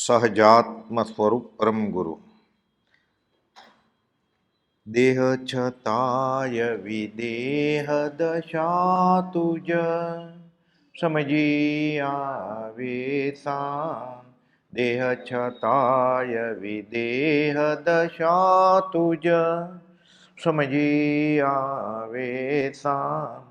સહજાત્મ સ્વરૂપ પરમ ગુરુ દેહ છતાય વિદેહ દશા તુજ સમજી આવે સા દેહ છતાય વિદેહ દશા તુજ સમજી આવે સા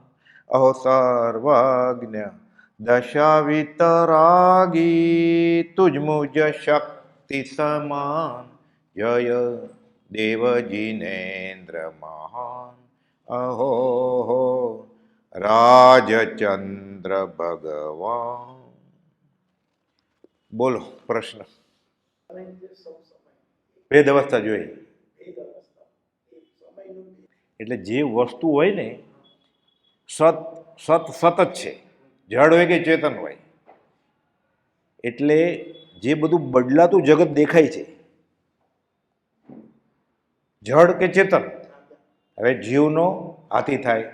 અહો સર્વજ્ઞ દશા વિતરાગી તુજ મુજ શક્તિ સમાન જય દેવજીનેન્દ્ર મહાન અહો હો રાજચંદ્ર ભગવાન બોલો પ્રશ્ન ભેદ અવસ્થા જોઈ એટલે જે વસ્તુ હોય ને, સત સત, સતત છે. જડ હોય કે ચેતન હોય, એટલે જે બધું બદલાતું જગત દેખાય છે જડ કે ચેતન, હવે જીવનો હાથી થાય,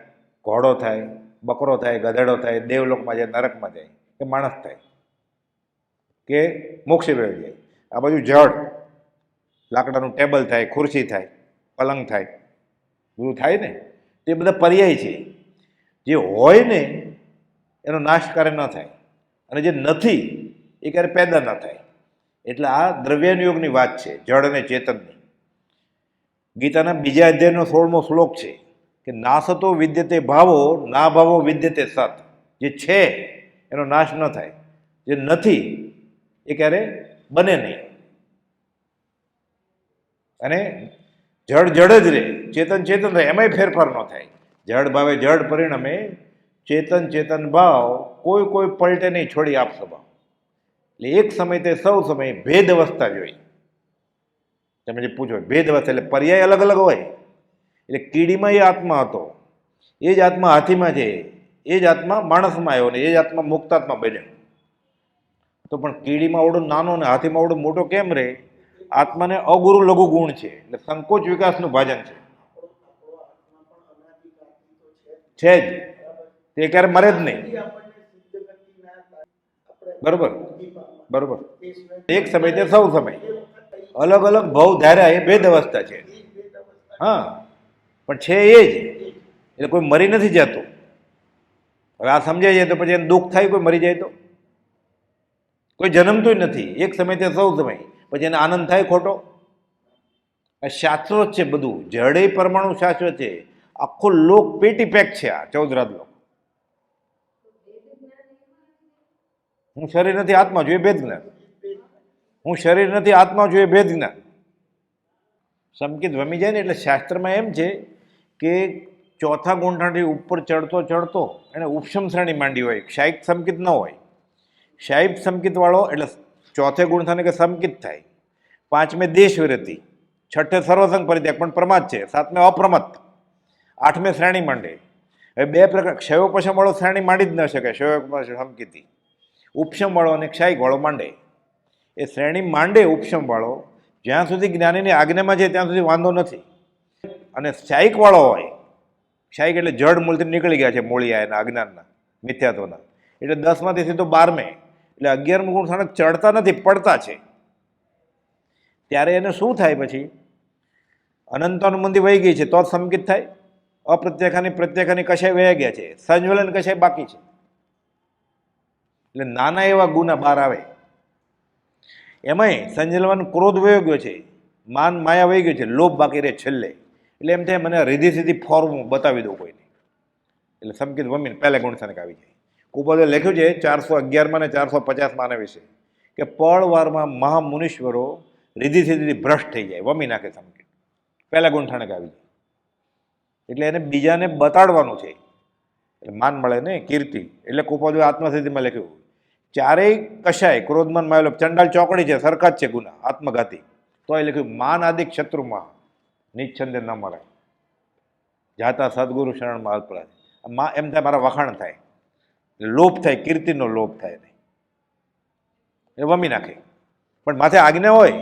ઘોડો થાય, બકરો થાય, ગધેડો થાય, દેવલોકમાં જાય, નરકમાં જાય કે માણસ થાય, કે મોક્ષે વેળ જાય. આ બાજુ જડ લાકડાનું ટેબલ થાય, ખુરશી થાય, પલંગ થાય, બધું થાય ને, તે બધા પર્યાય છે. જે હોય ને એનો નાશ ક્યારે ન થાય અને જે નથી, એ ક્યારે પેદા ન થાય. એટલે આ દ્રવ્યાનુયોગની વાત છે, જળ અને ચેતનની. ગીતાના બીજા અધ્યાયનો સોળમો શ્લોક છે કે નાસતો વિદ્યતે ભાવો, ના ભાવો વિદ્યતે સત. જે છે, એનો નાશ ન થાય. જે નથી, એ ક્યારે બને નહીં. અને જળ જળ જ રહે, ચેતન ચેતન રહે, એમાંય ફેરફાર ન થાય. જળ ભાવે જળ, પરિણમે ચેતન ચેતન ભાવ કોઈ કોઈ પલટે નહીં, છોડી આપશો ભાવ એટલે એક સમય તે સૌ સમય ભેદ અવસ્થા જોઈ. તમે જે પૂછો, ભેદ અવસ્થા એટલે પર્યાય અલગ અલગ હોય. એટલે કીડીમાં એ આત્મા હતો. એ જ આત્મા હાથીમાં છે. એ જ આત્મા માણસમાં આવ્યો ને એ જ આત્મા મુક્તાત્મા બન્યો. તો પણ કીડીમાં આવડો નાનો ને હાથીમાં આવડો મોટો કેમ રહે આત્માને અગુરુ લઘુ ગુણ છે. એટલે સંકોચ વિકાસનું ભાજન છે. છે જ. તે ક્યારે મરે જ નહીં. બરોબર? બરોબર. એક સમય તે સૌ સમય. અલગ અલગ ભાવ ધાર્યા એ ભેદ અવસ્થા છે. હા. પણ છે એ જ. એટલે કોઈ મરી નથી જતું. હવે આ સમજાઈ જાય તો પછી એને દુઃખ થાય કોઈ મરી જાય તો? કોઈ જન્મતું નથી. એક સમય તે સૌ સમય. પછી એને આનંદ થાય ખોટો? આ શાશ્વત છે બધું. જડે પરમાણુ શાશ્વત છે. આખો લોક પેટી પેક છે આ ચૌદરાત હું શરીર નથી, આત્મા જોઈએ ભેદ જ્ઞાન હું શરીર નથી, આત્મા જોઈએ ભેદ જ્ઞાન સંકિત વમી જાય ને એટલે શાસ્ત્રમાં એમ છે કે ચોથા ગુંઠાથી ઉપર ચડતો ચડતો એને ઉપશમ શ્રેણી માંડી હોય. શાહિક સંકિત ન હોય. શાહિબ સંકિતવાળો એટલે ચોથે ગુણથાને કે સંકિત થાય. પાંચમે દેશ વિરતી છઠ્ઠે સર્વસંગ પરિત્યાગ, પણ પ્રમાદ છે. સાતમે અપ્રમત આઠમે શ્રેણી માંડે. હવે બે પ્રકાર ક્ષયોપશમ વાળો શ્રેણી માંડી જ ન શકે ક્ષયોપશમ સંકિતી ઉપશમ વાળો અને ક્ષાય ગોળો માંડે. એ શ્રેણી માંડે ઉપશમવાળો જ્યાં સુધી જ્ઞાનીની આજ્ઞામાં છે ત્યાં સુધી વાંધો નથી. અને વાળો હોય, ક્ષાયિક એટલે જડ મૂળથી નીકળી ગયા છે મૂળિયા એના અજ્ઞાનના, મિથ્યાત્વના. એટલે દસમાંથી સીધો બારમે. એટલે અગિયારમું ગુણ સ્થાનક ચડતા નથી, પડતા છે. ત્યારે એને શું થાય પછી? અનંતાનુબંધી વહી ગઈ છે, તો જ સંકિત થાય. અપ્રત્યાખાની પ્રત્યાખાની કશાય વહી ગયા છે. સંજ્વલન કશાય બાકી છે. એટલે નાના એવા ગુના બહાર આવે. એમાંય સંજલવાન ક્રોધ વયો ગયો છે. માન માયા વહી ગયો છે. લોભ બાકી રહે છેલ્લે. એટલે એમ થાય મને રીધી સીધી ફોર્મ બતાવી દઉં કોઈને. એટલે સમકીત વમીને પહેલા ગુણસ્થાનક આવી જાય કુપદે લખ્યું છે ચારસો અગિયારમાં ને ચારસો પચાસમાં આના વિશે કે પળવારમાં મહામુનીશ્વરો રીધી સીધી ભ્રષ્ટ થઈ જાય. વમી નાખે સમકીત. પહેલા ગુંઠાણક આવી જાય એટલે એને બીજાને બતાડવાનું છે. એટલે માન મળે ને કીર્તિ. એટલે કુપદે આત્મસિદ્ધિમાં લખ્યું ચારેય કશાય ક્રોધમાન માયેલો, ચંડાલ ચોકડી છે, સરખા જ છે ગુના, આત્મઘાતી. તો એ લખ્યું, માન આદિક શત્રુમાં નિચ્છંદે ન મરાય જાતા સદગુરુ શરણમાં અલ્પરાજમાં, એમ થાય મારા વખાણ થાય. લોભ થાય, કીર્તિનો લોભ થાય નહીં. એ વમી નાખે. પણ માથે આજ્ઞા હોય,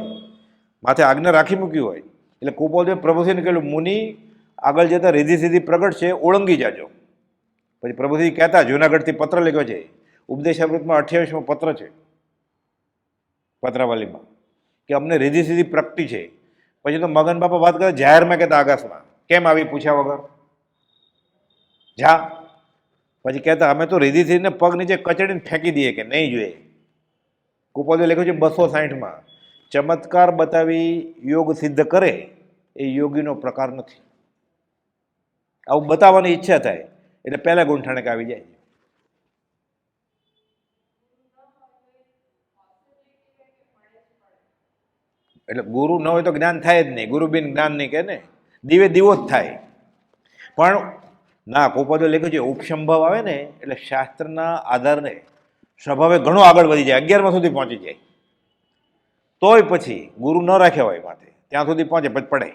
માથે આજ્ઞા રાખી મૂકી હોય, એટલે કુપોદેવ પ્રભુસિંહને કહેલું, મુનિ, આગળ જતાં રીધી સીધી પ્રગટ છે, ઓળંગી જાજો. પછી પ્રભુસિંહ કહેતા, જુનાગઢથી પત્ર લખ્યો છે ઉપદેશામૃતમાં અઠ્યાવીસમો પત્ર છે, પત્રાવલીમાં, કે અમને રીધી સીધી પ્રગટી છે. પછી તો મગન બાપા વાત કરે, જાહેરમાં કહેતા આકાશમાં, કેમ આવી પૂછ્યા વગર? જા. પછી કહેતા, અમે તો રીધી સીધીને પગ નીચે કચડીને ફેંકી દઈએ કે નહીં જોઈએ. કુપોદે લખ્યું છે બસો સાહીઠમાં, ચમત્કાર બતાવી યોગ સિદ્ધ કરે, એ યોગીનો પ્રકાર નથી. આવું બતાવવાની ઈચ્છા થાય, એટલે પહેલા ગુંઠાણક આવી જાય એટલે ગુરુ ન હોય તો જ્ઞાન થાય જ નહીં. ગુરુ બિન જ્ઞાન નહીં કે ને દીવે દીવો જ થાય. પણ ના કોપદો લખ્યું છે, ઉપસંભવ આવે ને, એટલે શાસ્ત્રના આધારને સ્વભાવે ઘણો આગળ વધી જાય. અગિયારમાં સુધી પહોંચી જાય. તોય પછી ગુરુ ન રાખ્યા હોય માથે ત્યાં સુધી પહોંચે, પછી પડે.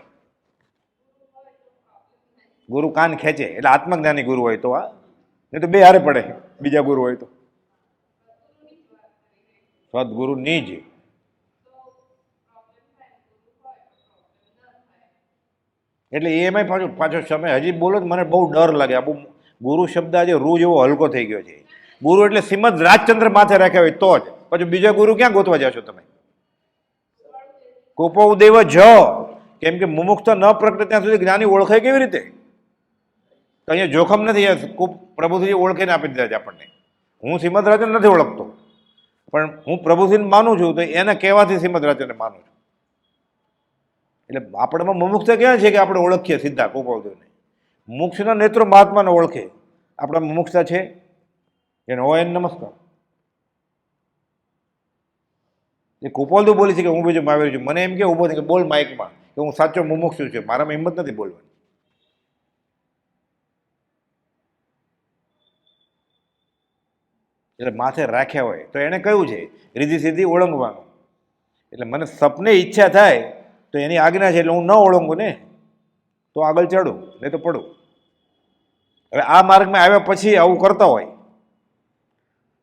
ગુરુ કાન ખેંચે, એટલે આત્મજ્ઞાની ગુરુ હોય તો આ. નહીં તો બે હારે પડે, બીજા ગુરુ હોય તો. સદગુરુ ની જ. એટલે એમાંય પાછો પાછો સમય, હજી બોલો મને બહુ ડર લાગે. આ બહુ ગુરુ શબ્દ આજે રૂ જેવો હલકો થઈ ગયો છે. ગુરુ એટલે શ્રીમદ રાજચંદ્ર માથે રાખ્યા હોય તો જ. પછી બીજા ગુરુ ક્યાં ગોતવા જશો તમે? કોપો ઉદેવ જ. કેમ કે મુમુક્ત ન પ્રગટે ત્યાં સુધી જ્ઞાની ઓળખાય કેવી રીતે? અહીંયા જોખમ નથી પ્રભુજી ઓળખીને આપી દીધા છે આપણને. હું શ્રીમદ રાજન નથી ઓળખતો. પણ હું પ્રભુજીને માનું છું તો એને કહેવાથી શ્રીમદ રાજનને માનું છું. એટલે આપણામાં મુમુક્ષતા ક્યાં છે કે આપણે ઓળખીએ સીધા કોપાવદેવને મોક્ષના નેત્રો મહાત્માને ઓળખે. આપણા મુમુક્ષતા છે. એને હોય નમસ્કાર. એ કુપાલદેવ બોલી છે કે હું બીજું માવેર છું. મને એમ કે ઊભો થાય કે બોલ માઇકમાં, કે હું સાચો મુમુક્ષુ છું. મારામાં હિંમત નથી બોલવાની. એટલે માથે રાખ્યા હોય. તો એણે કહ્યું છે? રીધી સીધી ઓળંગવાનું. એટલે મને સપને ઈચ્છા થાય તો એની આજ્ઞા છે એટલે હું ન ઓળંગું ને, તો આગળ ચડું નહીં તો પડું. હવે આ માર્ગમાં આવ્યા પછી આવું કરતા હોય.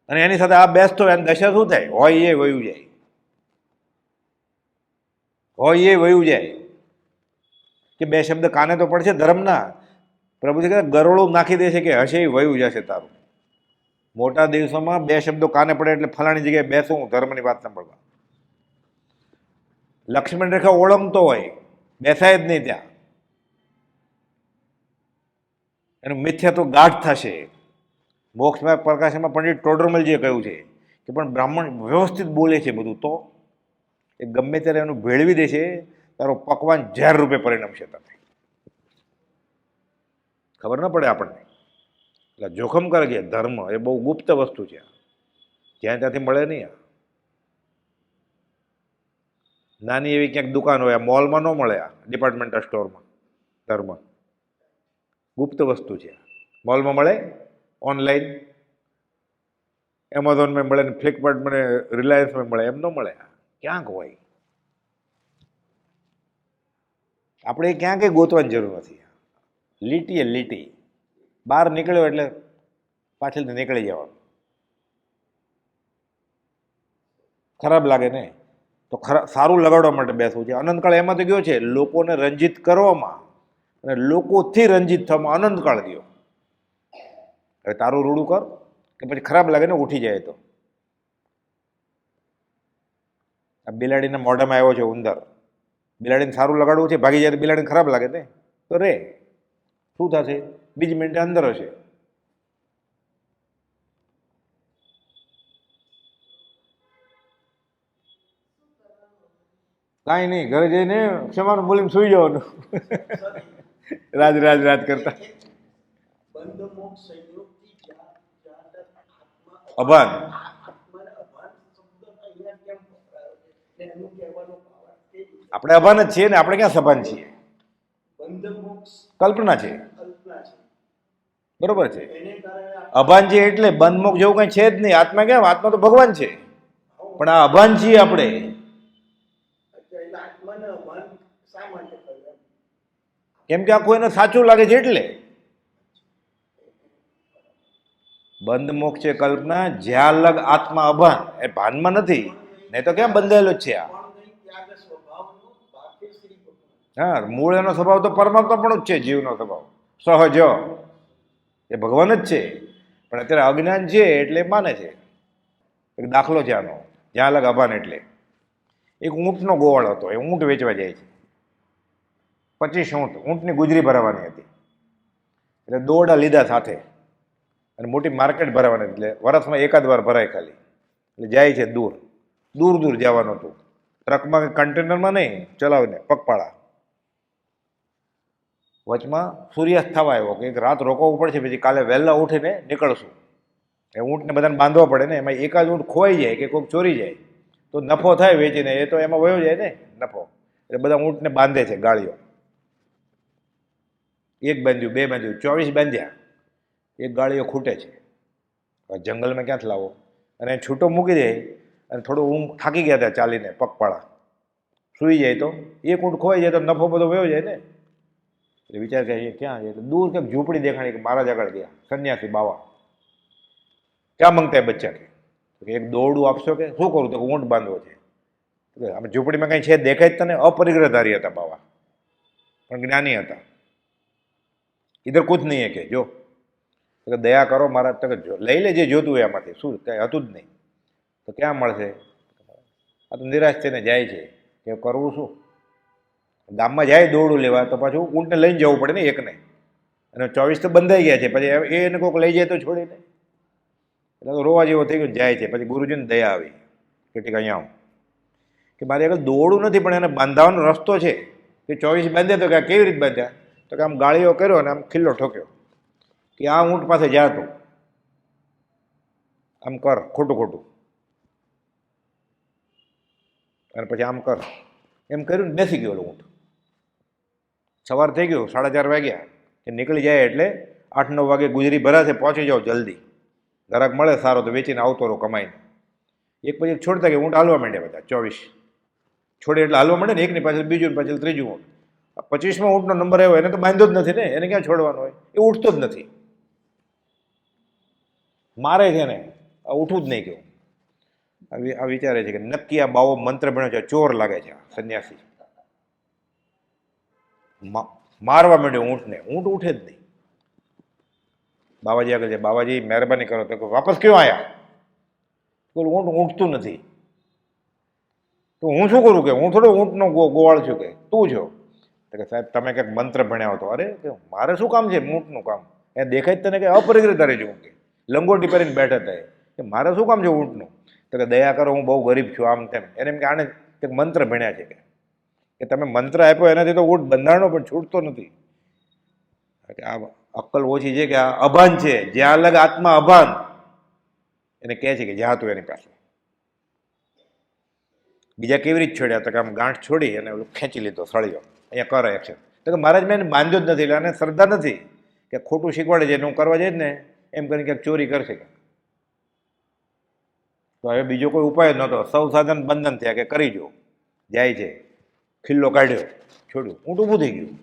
અને એની સાથે આ બેસતો હોય, એની દશા શું થાય? હોય એ વયું જાય. હોય એ વયું જાય. કે બે શબ્દ કાને તો પડશે? ધર્મના. પ્રભુજી કહે ગરોળું નાખી દે છે કે હશે એ વયું જશે તારું. મોટા દિવસોમાં બે શબ્દો કાને પડે એટલે ફલાણી જગ્યાએ બેસું ધર્મની વાત સાંભળવા. લક્ષ્મણ રેખા ઓળંગતો હોય બેસાય જ નહીં ત્યાં. એનું મિથ્યા તો ગાઢ થશે. મોક્ષમાં પ્રકાશમાં પંડિત ટોડરમલજીએ કહ્યું છે કે પણ બ્રાહ્મણ વ્યવસ્થિત બોલે છે બધું. તો એ ગમે ત્યારે એનું ભેળવી દે છે તારો પકવાન ઝેર રૂપે પરિણમશે તને. ખબર ન પડે આપણને. એટલે જોખમ કરે છે, ધર્મ એ બહુ ગુપ્ત વસ્તુ છે. જ્યાં ત્યાંથી મળે નહીં આ. નાની એવી ક્યાંક દુકાન હોય, આ મોલમાં ન મળે આ ડિપાર્ટમેન્ટલ સ્ટોરમાં ધર્મ ગુપ્ત વસ્તુ છે મોલમાં મળે ઓનલાઈન એમેઝોનમાં મળે ને ફ્લિપકાર્ટ મને રિલાયન્સમાં મળે, એમ ન મળે ક્યાંક હોય. આપણે ક્યાં કંઈ ગોતવાની જરૂર નથી લીટી એ લીટી. બહાર નીકળ્યો એટલે પાછળથી નીકળી જવાનું. ખરાબ લાગે ને? તો ખરા, સારું લગાડવા માટે બેસવું છે. અનંતકાળ એમાં તો ગયો છે, લોકોને રંજિત કરવામાં અને લોકોથી રંજિત થવામાં અનંતકાળ ગયો. હવે તારું રૂડું કર, કે પછી ખરાબ લાગે ને ઉઠી જાય તો. આ બિલાડીના મોઢામાં આવ્યો છે ઉંદર. બિલાડીને સારું લગાડવું છે, ભાગી જાય બિલાડીને ખરાબ લાગે ને તો રે, શું થશે? બીજી મિનિટે અંદર હશે. કાંઈ નહીં, ઘરે જઈને ક્ષમાનું બોલીને સુઈ જવાનું. રાજ રાજ રાજ કરતા. અભાન. આપણે અભાન જ છીએ ને, આપણે ક્યાં સભાન છીએ? કલ્પના છે. બરોબર છે. અભાન છે એટલે બંધમુખ જેવું કંઈ છે જ નહીં. આત્મા કેમ આત્મા તો ભગવાન છે. પણ આ અભાન છીએ આપણે એટલે આત્માને અભાન શા માટે કર્યું કેમ કે આખું એને સાચું લાગે છે એટલે. બંધ મોક્ષ છે કલ્પના, જ્યાં લગ આત્મા અભાન. એ ભાનમાં નથી, નહીં તો ક્યાં બંધાયેલો છે આ? હા, મૂળ એનો સ્વભાવ તો પરમાત્મા પણ જ છે, જીવનો સ્વભાવ. સહજ. એ ભગવાન જ છે. પણ અત્યારે અજ્ઞાન છે એટલે માને છે. એક દાખલો છે આનો. જ્યાં લગ અભાન એટલે. એક ઊંટનો ગોવાળ હતો, એ ઊંટ વેચવા જાય છે. પચીસ ઊંટ, ઊંટની ગુજરી ભરાવાની હતી. એટલે દોડા લીધા સાથે. અને મોટી માર્કેટ ભરાવાની એટલે વરસમાં એકાદ વાર ભરાય ખાલી. એટલે જાય છે દૂર. દૂર દૂર જવાનું હતું. ટ્રકમાં કે કન્ટેનરમાં નહીં, ચલાવીને, પગપાળા. વચમાં સૂર્યાસ્ત થવા આવ્યો. કે રાત રોકવું પડશે પછી કાલે વહેલા ઉઠીને નીકળશું. એ ઊંટને બધાને બાંધવા પડે ને, એમાં એકાદ ઊંટ ખોવાઈ જાય કે કોઈક ચોરી જાય. તો નફો થાય વેચીને, એ તો એમાં વયો જાય ને, નફો. એટલે બધા ઊંટને બાંધે છે, ગાળીઓ. એક બાંધ્યું, બે બાંધ્યું, ચોવીસ બાંધ્યા. એક ગાળીઓ ખૂટે છે. જંગલમાં ક્યાંથી લાવો? અને છૂટો મૂકી દે અને થોડું ઊંઘ થાકી ગયા હતા ચાલીને પગપાળા. સૂઈ જાય તો? એક ઊંટ ખોવાઈ જાય તો નફો બધો વયો જાય ને? એટલે વિચાર કરીએ ક્યાં જાય એટલે દૂર કેમ ઝૂંપડી દેખાણી કે મહારાજ આગળ ગયા, સંન્યાસી બાવા. ક્યાં મંગતા હે બચ્ચા કે એક દોરડું આપશો કે? શું કરું? તો ઊંટ બાંધવો છે. આમ ઝૂંપડીમાં કંઈ છે? દેખાય જ તને અપરિગ્રહધારી હતા બાવા. પણ જ્ઞાની હતા. ઇધર કુછ નહીં હે કે, જો. કે દયા કરો મારા તક લઈ લે જે જોતું હોય આમાંથી શું, કંઈ હતું જ નહીં. તો ક્યાં મળશે? આ તો નિરાશ થઈને જાય છે. કે કરવું શું? ગામમાં જાય દોરડું લેવા, તો પાછું ઊંટને લઈને જવું પડે ને એકને. અને ચોવીસ તો બંધાઈ ગયા છે. પછી એને કોઈક લઈ જાય તો છોડીને એટલે તો રોવા જેવો થઈ ગયો જાય છે. પછી ગુરુજીને દયા આવી. કે અહીંયા આવું. કે મારી આગળ દોડું નથી, પણ એને બાંધવાનો રસ્તો છે. કે ચોવીસ બાંધ્યા તો કે કેવી રીતે બાંધ્યા? તો કે આમ ગાળીઓ કર્યો અને આમ ખિલ્લો ઠોક્યો કે આ ઊંટ પાસે જા તું. આમ કર, ખોટું ખોટું. અને પછી આમ કર. એમ કર્યું ને બેસી ગયો ઊંટ. સવાર થઈ ગયો, સાડા ચાર વાગ્યા. કે નીકળી જાય એટલે આઠ, નવ વાગે ગુજરી ભરાશે, પહોંચી જાઓ જલ્દી. ઘરાક મળે સારો તો વેચીને આવતો રહો કમાઈને. એક પછી છોડતા કે ઊંટ હાલવા માંડ્યા બધા, ચોવીસ. છોડે એટલે હાલવા માંડે ને એકની પાછળ બીજું પાછળ ત્રીજું ઊંટ. પચીસમાં ઊંટનો નંબર આવ્યો, એને તો બાંધ્યો જ નથી ને, એને ક્યાં છોડવાનો હોય? એ ઉઠતો જ નથી. મારે છે ને ઉઠવું જ નહીં કહ્યું આ વિચારે છે કે નક્કી આ બાવો મંત્ર ભણ્યો છે, ચોર લાગે છે, સંન્યાસી. મારવા માંડ્યો ઊંટને, ઊંટ ઉઠે જ નહીં. બાબાજી આગળ છે બાબાજી મહેરબાની કરો, તો વાપસ કયો આયા? બોલ, ઊંટ ઊંઠતું નથી. તો હું શું કરું કે, હું થોડો ઊંટનો ગોવાળ છું કે, તું છો કે સાહેબ, તમે કંઈક મંત્ર ભણ્યા હતો અરે મારે શું કામ છે? ઊંટનું કામ. એ દેખાય તને કે અપરિગ્રહ તારે છું કે. લંગોટી પહેરીને બેઠા હતા કે મારે શું કામ છે ઊંટનું? તો કે, દયા કરો, હું બહુ ગરીબ છું આમ તેમ. એને એમ કે, આને કંઈક મંત્ર ભણ્યા છે કે. કે તમે મંત્ર આપ્યો એનાથી તો ઊંટ બંધારણો પણ છૂટતો નથી. આ અક્કલ ઓછી છે કે આ અભાન છે? જ્યાં અલગ આત્મા અભાન. એને કહે છે કે જ્યાં તું એની પાસે. બીજા કેવી રીતે છોડ્યા? તો કે આમ ગાંઠ છોડી અને ખેંચી લીધો, સળિયો. અહીંયા કરે એક્શન તો કે મહારાજ મેં બાંધ્યો જ નથી, એટલે આને શ્રદ્ધા નથી કે ખોટું શીખવાડે છે હું કરવા જઈશ ને, એમ કરીને ક્યાંક ચોરી કરશે તો હવે બીજો કોઈ ઉપાય જ નહોતો. સૌ સાધન બંધન થયા કે કરી જો. જાય છે. ખિલ્લો કાઢ્યો. છોડ્યું. ઊંટ ઊભું થઈ ગયું.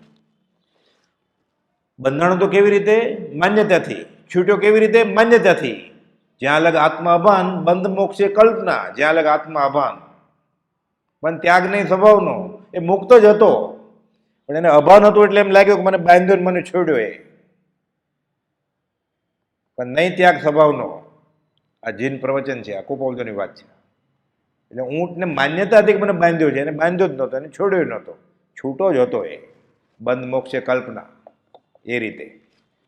બંધાણું તો કેવી રીતે? માન્યતાથી. છૂટ્યો કેવી રીતે? માન્યતાથી. જ્યાં અલગ આત્મા અભાન બંધ મોક્ષે કલ્પના. જ્યાં અલગ આત્મા અભાન પણ ત્યાગ નહીં સ્વભાવનો એ મુક્ત જ હતો. પણ એને અભાન હતું એટલે એમ લાગ્યું કે મને બાંધ્યો મને છોડ્યો એ. પણ નહીં ત્યાગ સ્વભાવનો. આ જીન પ્રવચન છે આ કુપોલની વાત છે. એટલે ઊંટને માન્યતા હતી કે મને બાંધ્યો છે, એને બાંધ્યો જ નહોતો, એને છોડ્યો નહોતો. છૂટો જ હતો એ. બંધ મોક્ષે કલ્પના, એ રીતે.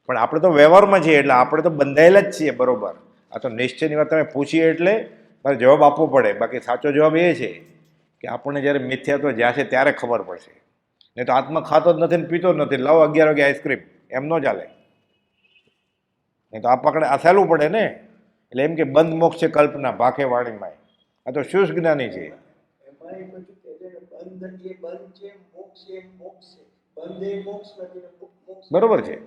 પણ આપણે તો વ્યવહારમાં છીએ એટલે આપણે તો બંધાયેલા જ છીએ, બરોબર. આ તો નિશ્ચયની વાત તમે પૂછીએ એટલે મારે જવાબ આપવો પડે. બાકી સાચો જવાબ એ છે કે આપણને જ્યારે મિથ્યાત્વ જ્યાં છે ત્યારે ખબર પડશે. નહીં તો આત્મા ખાતો જ નથી ને પીતો જ નથી. લાવો અગિયાર વાગે આઈસ્ક્રીમ એમ ન ચાલે. નહીં તો આ પકડે આ સહેલું પડે ને. એટલે એમ કે બંધ મોક્ષ છે કલ્પના ભાખે વાણીમાં આ તો શુષ્ક જ્ઞાની છે? બરોબર છે.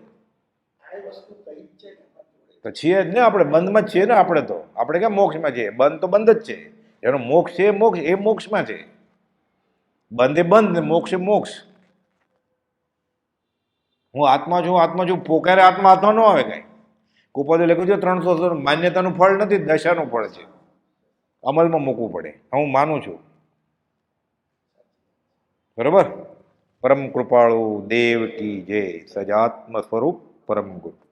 તો છીએ જ ને આપણે બંધમાં જ છીએ ને આપણે તો. આપણે ક્યાં મોક્ષમાં છીએ? બંધ તો બંધ જ છે. એનો મોક્ષ છે મોક્ષ એ મોક્ષમાં છે. બંધ એ બંધ ને મોક્ષ એ મોક્ષ. હું આત્મા છું આત્મા છું. પોકારે આત્મા આત્મા ન આવે કાંઈ? કુપાદે લખ્યું છે, ત્રણસો માન્યતાનું ફળ નથી, દશાનું ફળ છે. અમલમાં મૂકવું પડે. હું માનું છું. બરોબર? પરમ કૃપાળુ, દેવ કી જય. સજાત્મ સ્વરૂપ પરમ ગુરુ.